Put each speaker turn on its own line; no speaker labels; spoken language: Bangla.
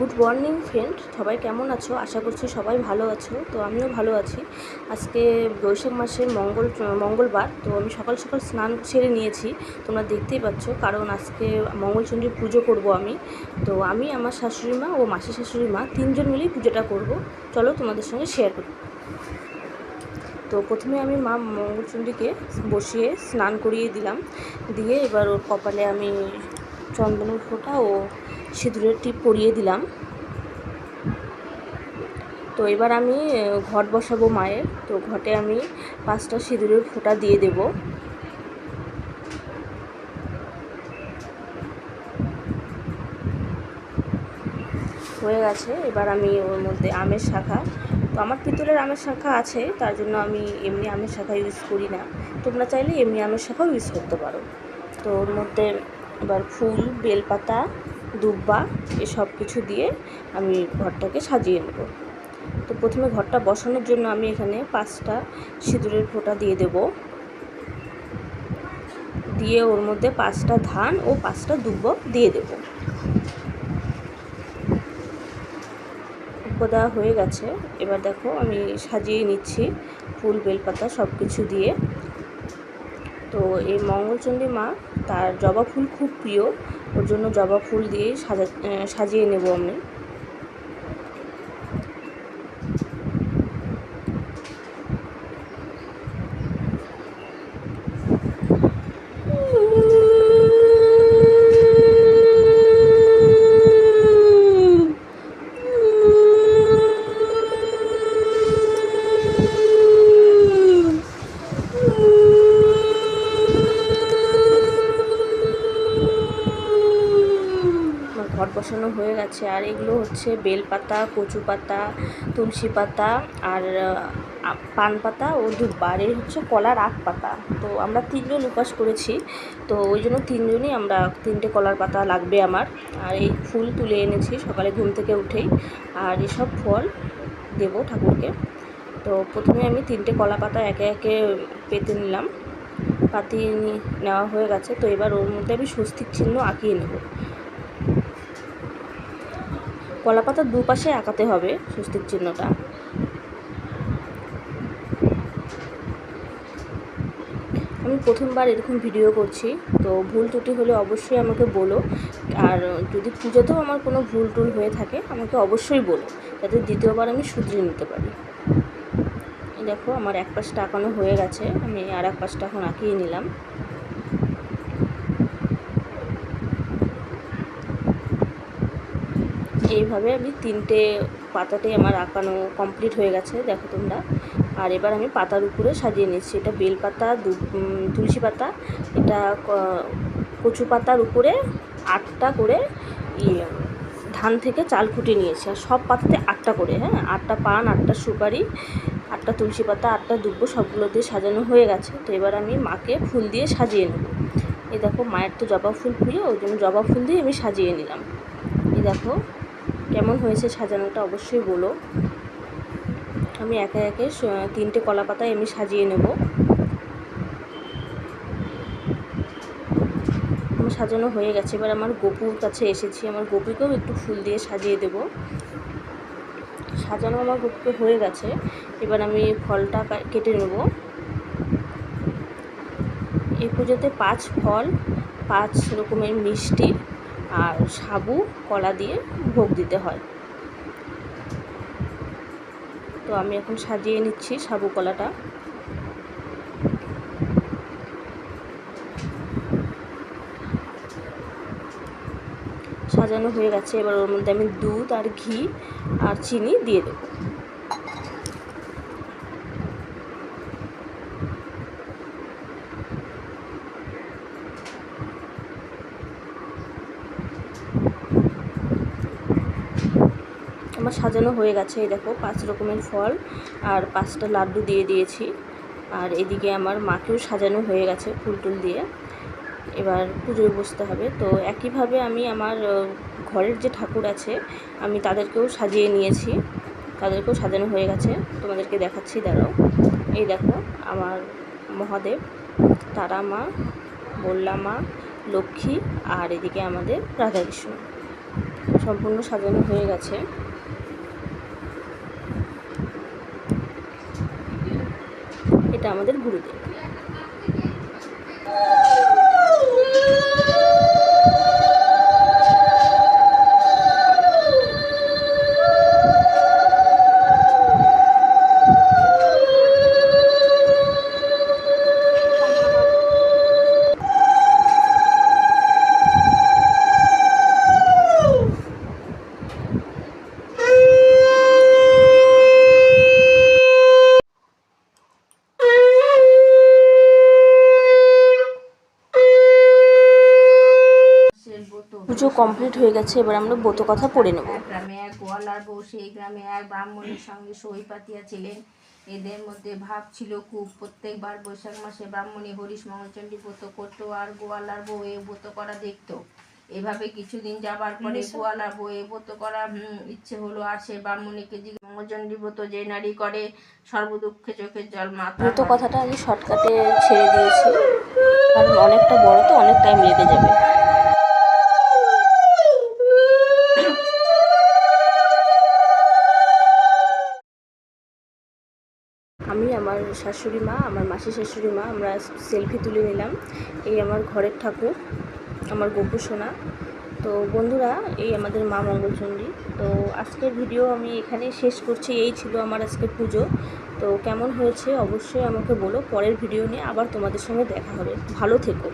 গুড মর্নিং ফ্রেন্ড সবাই কেমন আছো? আশা করছি সবাই ভালো আছো। তো আমিও ভালো আছি। আজকে বৈশাখ মাসের মঙ্গল, মঙ্গলবার, তো আমি সকাল সকাল স্নান সেরে নিয়েছি। তোমরা দেখতেই পাচ্ছ, কারণ আজকে মঙ্গলচণ্ডীর পুজো করব আমি। তো আমি, আমার শাশুড়ি মা ও মাসি শাশুড়ি মা তিনজন মিলেই পুজোটা করব। চলো তোমাদের সঙ্গে শেয়ার করি। তো প্রথমে আমি মা মঙ্গলচণ্ডীকে বসিয়ে স্নান করিয়ে দিলাম। দিয়ে এবার ওর কপালে আমি চন্দনের ফোঁটা ও সিঁদুরের টিপ পরিয়ে দিলাম। তো এবার আমি ঘট বসাবো মায়ের। তো ঘটে আমি পাঁচটা সিঁদুরের ফোঁটা দিয়ে দেব। হয়ে গেছে। এবার আমি ওর মধ্যে আমের শাখা। তো আমার পিতলের আমের শাখা আছে, তার জন্য আমি এমনি আমের শাখা ইউজ করি না। তোমরা চাইলে এমনি আমের শাখাও ইউজ করতে পারো। তো ওর মধ্যে এবার ফুল, বেলপাতা, দুব্বা এসব কিছু দিয়ে আমি ঘরটাকে সাজিয়ে নেব। তো প্রথমে ঘরটা বসানোর জন্য আমি এখানে পাঁচটা সিঁদুরের ফোঁটা দিয়ে দেব। দিয়ে ওর মধ্যে পাঁচটা ধান ও পাঁচটা দুব্ব দিয়ে দেব। দেওয়া হয়ে গেছে। এবার দেখো আমি সাজিয়ে নিচ্ছি ফুল, বেলপাতা সব কিছু দিয়ে। তো এই মঙ্গলচণ্ডী মা, তার জবা ফুল খুব প্রিয়। ওর জন্য জবা ফুল দিয়ে সাজা সাজিয়ে নেব আমি। বসানো হয়ে গেছে। আর এগুলো হচ্ছে বেলপাতা কচু পাতা তুলসী পাতা আর পান পাতা ও এই হচ্ছে কলার আখ পাতা তো আমরা তিনজন উপাস করেছি। তো ওই জন্য তিনজনই আমরা, তিনটে কলার পাতা লাগবে আমার। আর এই ফুল তুলে এনেছি সকালে ঘুম থেকে উঠেই। আর এসব ফল দেবো ঠাকুরকে। তো প্রথমে আমি তিনটে কলা পাতা একে একে পেতে নিলাম। পাতিয়ে নেওয়া হয়ে গেছে। তো এবার ওর মধ্যে আমি স্বস্তিক চিহ্ন আঁকিয়ে নেব। কলা পাতার দুপাশে আঁকাতে হবে স্বস্তিক চিহ্নটা। আমি প্রথমবার এরকম ভিডিও করছি, তো ভুল ত্রুটি হলে অবশ্যই আমাকে বলো। আর যদি পুজোতেও আমার কোনো ভুল টুল হয়ে থাকে, আমাকে অবশ্যই বলো, যাতে দ্বিতীয়বার আমি শুধরে নিতে পারি। দেখো, আমার এক পাশটা আঁকানো হয়ে গেছে, আমি আর এক পাশটা এখন আঁকিয়ে নিলাম। এইভাবে আমি তিনটে পাতাটাই আমার আঁকানো কমপ্লিট হয়ে গেছে, দেখো তোমরা। আর এবার আমি পাতার উপরে সাজিয়ে নিচ্ছি এটা বেল পাতা দু- তুলসী পাতা, এটা কচু পাতার উপরে আটটা করে ইয়ে ধান থেকে চাল ফুটিয়ে নিয়েছি। আর সব পাতাতে আটটা করে হ্যাঁ? আটটা পান, আটটা সুপারি, আটটা তুলসী পাতা, আটটা দুব্বো সবগুলো দিয়ে সাজানো হয়ে গেছে। তো এবার আমি মাকে ফুল দিয়ে সাজিয়ে নেব। এই দেখো, মায়ের তো জবা ফুল প্রিয়, ওই জন্য জবা ফুল দিয়ে আমি সাজিয়ে নিলাম। এই দেখো কেমন হয়েছে সাজানোটা অবশ্যই বলো। আমি একে একে তিনটে কলা পাতায় আমি সাজিয়ে নেব। আমার সাজানো হয়ে গেছে। এবার আমার গপুর কাছে এসেছি। আমার গপুকেও একটু ফুল দিয়ে সাজিয়ে দেব। সাজানো আমার গপুকে হয়ে গেছে। এবার আমি ফলটা কেটে নেব। এই পুজোতে পাঁচ ফল, পাঁচ রকমের মিষ্টি আর সাবু, কলা দিয়ে ভোগ দিতে হয়। তো আমি এখন সাজিয়ে নিচ্ছি সাবু, কলাটা। সাজানো হয়ে গেছে। এবার ওর মধ্যে আমি দুধ আর ঘি আর চিনি দিয়ে দেবো। আমার সাজানো হয়ে গেছে, এই দেখো, পাঁচ রকমের ফল আর পাঁচটা লাড্ডু দিয়ে দিয়েছি। আর এদিকে আমার মাকেও সাজানো হয়ে গেছে ফুল টুল দিয়ে। এবার পুজোয় বসতে হবে। তো একইভাবে আমি আমার ঘরের যে ঠাকুর আছে, আমি তাদেরকেও সাজিয়ে নিয়েছি। তাদেরকেও সাজানো হয়ে গেছে। তোমাদেরকে দেখাচ্ছি, দাঁড়াও। এই দেখো, আমার মহাদেব তারা মা বল্লা মা লক্ষ্মী আর এদিকে আমাদের রাধাকৃষ্ণ। সম্পূর্ণ সাজানো হয়ে গেছে। এটা আমাদের গুরুদেব। পুজো কমপ্লিট হয়ে গেছে এবার আমরা ব্রত কথা পড়ে নেব।
গ্রামে এক গোয়ালার বউ সেই গ্রামে এক ব্রাহ্মণের সঙ্গে সই পাতিয়াছিলেন এদের মধ্যে ভাব ছিল খুব। প্রত্যেকবার বৈশাখ মাসে ব্রাহ্মণী হরিশ মঙ্গলচণ্ডী ব্রত করতো আর গোয়ালার বউ এ ব্রত করা দেখতো। এভাবে কিছুদিন যাবার পরে গোয়ালার বউ এ ব্রত করা ইচ্ছে হলো আর সে ব্রাহ্মণীকে জিজ্ঞেস মঙ্গলচণ্ডী ব্রত যে নারী করে সর্বদুঃখে চোখের জল মাথা
ব্রত কথাটা আমি শর্টকাটে ছেড়ে দিয়েছি। কারণ অনেকটা বড় তো অনেক টাইম লেগে যাবে আমি আমার শাশুড়ি মা, আমার মাসি শাশুড়ি মা, আমরা সেলফি তুলে নিলাম। এই আমার ঘরের ঠাকুর, আমার গপু সোনা। তো বন্ধুরা, এই আমাদের মা মঙ্গলচণ্ডী তো আজকের ভিডিও আমি এখানে শেষ করছি। এই ছিল আমার আজকে পুজো। তো কেমন হয়েছে অবশ্যই আমাকে বলো। পরের ভিডিও নিয়ে আবার তোমাদের সঙ্গে দেখা হবে। ভালো থেকো।